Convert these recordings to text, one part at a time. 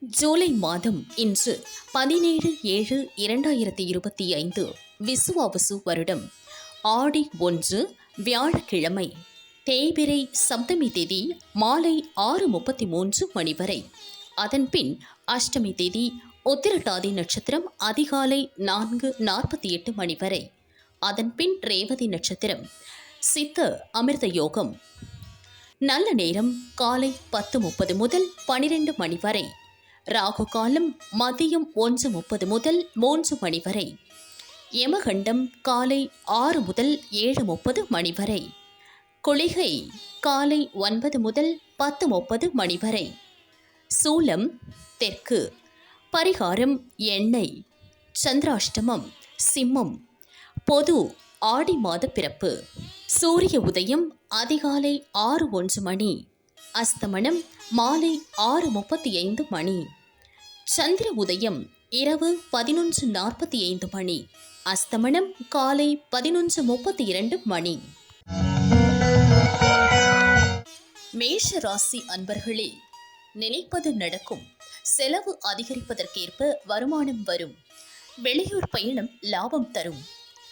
ஜூலை மாதம் இன்று பதினேழு ஏழு இரண்டாயிரத்தி இருபத்தி ஐந்து விசுவாவசு வருடம். ஆடி ஒன்று வியாழக்கிழமை தேய்பிரை சப்தமி தேதி மாலை ஆறு முப்பத்தி மூன்று மணி வரை. அதன்பின் அஷ்டமி தேதி உத்திரட்டாதி நட்சத்திரம் அதிகாலை நான்கு நாற்பத்தி எட்டு மணி வரை. அதன்பின் ரேவதி நட்சத்திரம் சித்த அமிர்த யோகம். நல்ல நேரம் காலை பத்து முப்பது முதல் பனிரெண்டு மணி வரை. ராகு காலம் மதியம் ஒன்று முப்பது முதல் மூன்று மணி வரை. யமகண்டம் காலை ஆறு முதல் ஏழு முப்பது மணி வரை. குளிகை காலை ஒன்பது முதல் பத்து முப்பது மணி வரை. சூலம் தெற்கு. பரிகாரம் எண்ணெய். சந்திராஷ்டமம் சிம்மம். பொது ஆடி மாத பிறப்பு. சூரிய உதயம் அதிகாலை ஆறு ஒன்று மணி. அஸ்தமனம் மாலை ஆறு முப்பத்தி ஐந்து மணி. சந்திர உதயம் இரவு பதினொன்று நாற்பத்தி ஐந்து மணி. அஸ்தமனம் காலை பதினொன்று முப்பத்தி இரண்டு மணி. மேஷ ராசி அன்பர்களே நினைப்பது நடக்கும். செலவு அதிகரிப்பதற்கேற்ப வருமானம் வரும். வெளியூர் பயணம் லாபம் தரும்.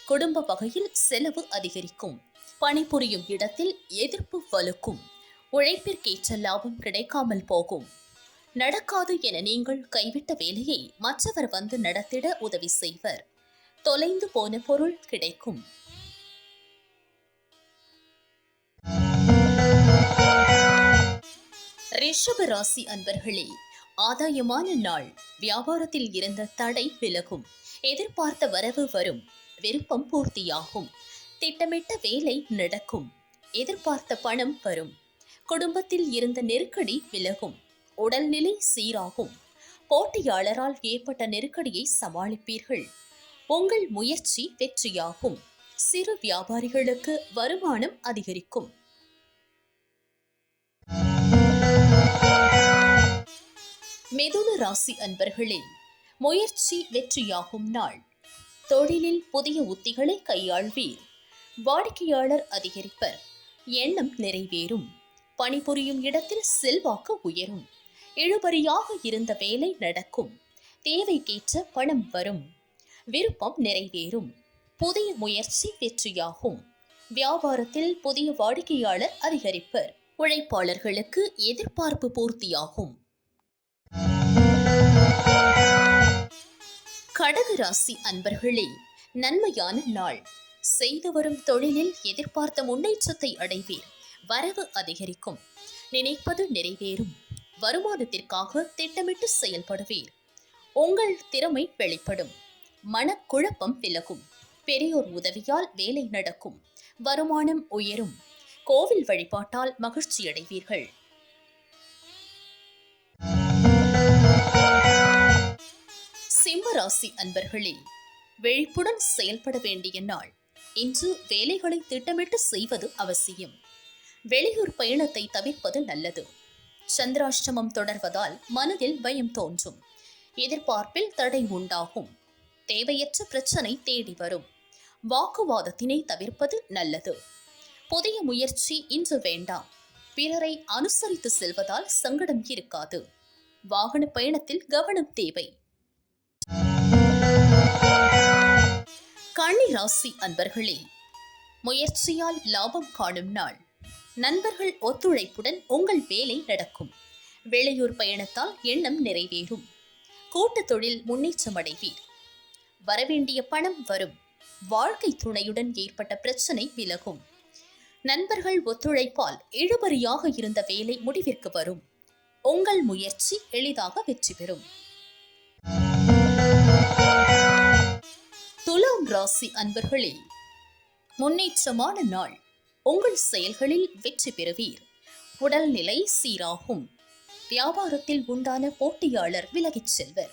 குடும்ப வகையில் செலவு அதிகரிக்கும். பணிபுரியும் இடத்தில் எதிர்ப்பு வலுக்கும். உழைப்பிற்கேற்ற லாபம் கிடைக்காமல் போகும். நடக்காது என நீங்கள் கைவிட்ட வேலையை மற்றவர் வந்து நடத்திட உதவி செய்வர். தொலைந்து போன பொருள் கிடைக்கும். ரிஷப ராசி அன்பர்களே ஆதாயமான நாள். வியாபாரத்தில் இருந்த தடை விலகும். எதிர்பார்த்த வரவு வரும். விருப்பம் பூர்த்தியாகும். திட்டமிட்ட வேலை நடக்கும். எதிர்பார்த்த பணம் வரும். குடும்பத்தில் இருந்த நெருக்கடி விலகும். உடல்நிலை சீராகும். போட்டியாளரால் ஏற்பட்ட நெருக்கடியை சமாளிப்பீர்கள். உங்கள் முயற்சி வெற்றியாகும். சிறு வியாபாரிகளுக்கு வருமானம் அதிகரிக்கும். மிதுன ராசி அன்பர்களே முயற்சி வெற்றியாகும் நாள். தொழிலில் புதிய உத்திகளை கையாள்வீர். வாடிக்கையாளர் அதிகரிப்பர். எண்ணம் நிறைவேறும். பணிபுரியும் இடத்தில் செல்வாக்கு உயரும். இழுபறியாக இருந்த வேலை நடக்கும். தேவைக்கேற்ற பணம் வரும். விருப்பம் நிறைவேறும். புதிய முயற்சி வெற்றியாகும். வியாபாரத்தில் புதிய வாடிக்கையாளர் அதிகரிப்பர். உழைப்பாளர்களுக்கு எதிர்பார்ப்பு பூர்த்தியாகும். கடகு ராசி அன்பர்களே நன்மையான நாள். செய்து வரும் தொழிலில் எதிர்பார்த்த முன்னேற்றத்தை அடைவீர். வரவு அதிகரிக்கும். நினைப்பது நிறைவேறும். வருமானத்திற்காக திட்டமிட்டு செயல்படுவீர். உங்கள் திறமை வெளிப்படும். மனக்குழப்பம் விலகும். பெரியோர் உதவியால் வேலை நடக்கும். வருமானம் உயரும். கோவில் வழிபாட்டால் மகிழ்ச்சியடைவீர்கள் சிம்ம ராசி அன்பர்களே விழிப்புடன் செயல்பட வேண்டிய நாள். இன்று வேலைகளை திட்டமிட்டு செய்வது அவசியம். வெளியூர் பயணத்தை தவிர்ப்பது நல்லது. சந்திராஷ்டமம் தொடர்வதால் மனதில் பயம் தோன்றும். எதிர்பார்ப்பில் தடை உண்டாகும். தேவையற்ற பிரச்சனை தேடி வரும். வாக்குவாதத்தினை தவிர்ப்பது நல்லது. புதிய முயற்சி இன்று வேண்டாம். பிறரை அனுசரித்து செல்வதால் சங்கடம் இருக்காது. வாகன பயணத்தில் கவனம் தேவை. கன்னி ராசி அன்பர்களே முயற்சியால் லாபம் காணும் நாள். நண்பர்கள் ஒத்துழைப்புடன் உங்கள் வேலை நடக்கும். வெளியூர் பயணத்தால் எண்ணம் நிறைவேறும். கூட்டு தொழில் முன்னேற்றமடைவீர் வரவேண்டிய பணம் வரும். வாழ்க்கை துணையுடன் ஏற்பட்ட பிரச்சனை விலகும். நண்பர்கள் ஒத்துழைப்பால் இழுபறியாக இருந்த வேலை முடிவிற்கு வரும். உங்கள் முயற்சி எளிதாக வெற்றி பெறும். துலாம் ராசி அன்பர்களே முன்னேற்றமான நாள். உங்கள் செயல்களில் வெற்றி பெறுவீர். உடல்நிலை சீராகும். வியாபாரத்தில் உண்டான போட்டியாளர் விலகிச் செல்வர்.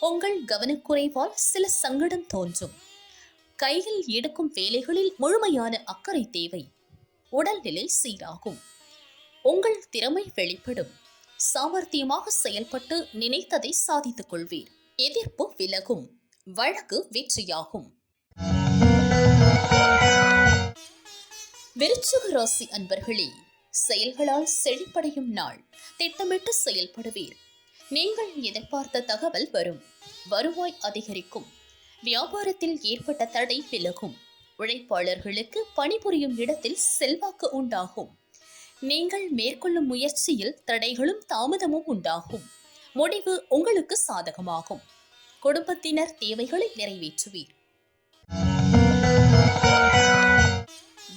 உங்கள் கவனக்குறைவால் சில சங்கடம் தோன்றும். கையில் எடுக்கும் வேலைகளில் முழுமையான அக்கறை தேவை. உடல்நிலை சீராகும். உங்கள் திறமை வெளிப்படும். சாமர்த்தியமாக செயல்பட்டு நினைத்ததை சாதித்துக் கொள்வீர். எதிர்ப்பு விலகும். வழக்கு வெற்றியாகும். விருச்சிக ராசி அன்பர்களே செயல்களால் செழிப்படையும் நாள். திட்டமிட்டு செயல்படுவீர். நீங்கள் எதிர்பார்த்த தகவல் வரும். வருவாய் அதிகரிக்கும். வியாபாரத்தில் ஏற்பட்ட தடை விலகும். உழைப்பாளர்களுக்கு பணிபுரியும் இடத்தில் செல்வாக்கு உண்டாகும். நீங்கள் மேற்கொள்ளும் முயற்சியில் தடைகளும் தாமதமும் உண்டாகும். முடிவு உங்களுக்கு சாதகமாகும். குடும்பத்தினர் தேவைகளை நிறைவேற்றுவீர்.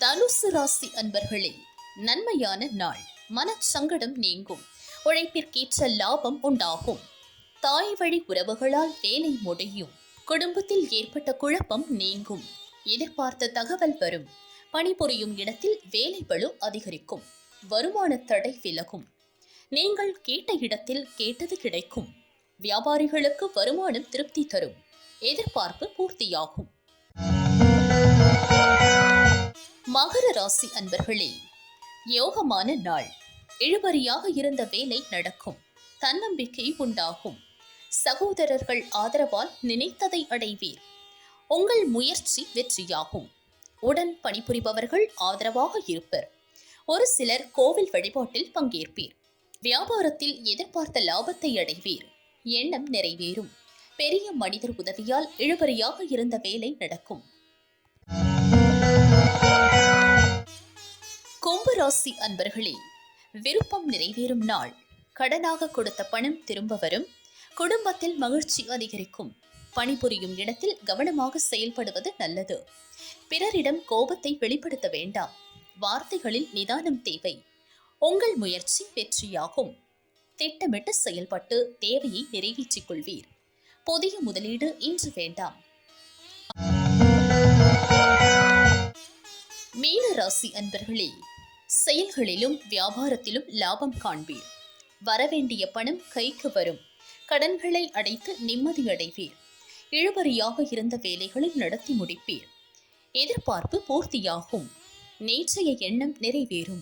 தனுசு ராசி அன்பர்களே நன்மையான நாள். மனச்சங்கடம் நீங்கும். உழைப்பிற்கேற்ற லாபம் உண்டாகும். தாய் வழி உறவுகளால் வேலை முடியும். குடும்பத்தில் ஏற்பட்ட குழப்பம் நீங்கும். எதிர்பார்த்த தகவல் வரும். பணிபுரியும் இடத்தில் வேலை பளு அதிகரிக்கும். வருமான தடை விலகும். நீங்கள் கேட்ட இடத்தில் கேட்டது கிடைக்கும். வியாபாரிகளுக்கு வருமானம் திருப்தி தரும். எதிர்பார்ப்பு பூர்த்தியாகும். மகர ராசி அன்பர்களே யோகமான நாள். இழுபறியாக இருந்த வேலை நடக்கும். தன்னம்பிக்கை உண்டாகும். சகோதரர்கள் ஆதரவால் நினைத்ததை அடைவீர். உங்கள் முயற்சி வெற்றியாகும். உடன் பணிபுரிபவர்கள் ஆதரவாக இருப்பர். ஒரு சிலர் கோவில் வழிபாட்டில் பங்கேற்பீர். வியாபாரத்தில் எதிர்பார்த்த லாபத்தை அடைவீர். எண்ணம் நிறைவேறும். பெரிய மனிதர் உதவியால் இழுபறியாக இருந்த வேலை நடக்கும். கும்பராசி அன்பர்களே விருப்பம் நிறைவேறும் நாள். கடனாக கொடுத்த பணம் திரும்ப வரும் குடும்பத்தில் மகிழ்ச்சி அதிகரிக்கும். பணிபுரியும் இடத்தில் கவனமாக செயல்படுவது நல்லது. பிறரிடம் கோபத்தை வெளிப்படுத்த வேண்டாம். வார்த்தைகளில் நிதானம் தேவை. உங்கள் முயற்சி வெற்றியாகும். திட்டமிட்டு செயல்பட்டு தேவையை நிறைவேற்றிக் கொள்வீர். புதிய முதலீடு இன்று வேண்டாம். மீன ராசி அன்பர்களே செயல்களிலும் வியாபாரத்திலும் லாபம் காண்பீர். வரவேண்டிய பணம் கைக்கு வரும். கடன்களை அடைத்து நிம்மதியடைவீர் இழுபறியாக இருந்த வேலைகளை நடத்தி முடிப்பீர். எதிர்பார்ப்பு பூர்த்தியாகும். நேற்றைய எண்ணம் நிறைவேறும்.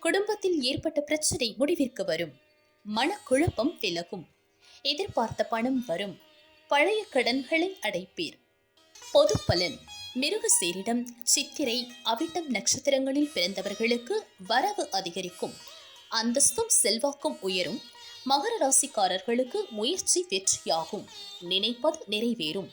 குடும்பத்தில் ஏற்பட்ட பிரச்சனை முடிவிற்கு வரும். மனக்குழப்பம் விலகும். எதிர்பார்த்த பணம் வரும். பழைய கடன்களை அடைப்பீர். பொது பலன் மிருகசீரிடம் சித்திரை அவிட்டம் நட்சத்திரங்களில் பிறந்தவர்களுக்கு வரவு அதிகரிக்கும். அந்தஸ்தும் செல்வாக்கும் உயரும். மகர ராசிக்காரர்களுக்கு முயற்சி வெற்றியாகும். நினைப்பது நிறைவேறும்.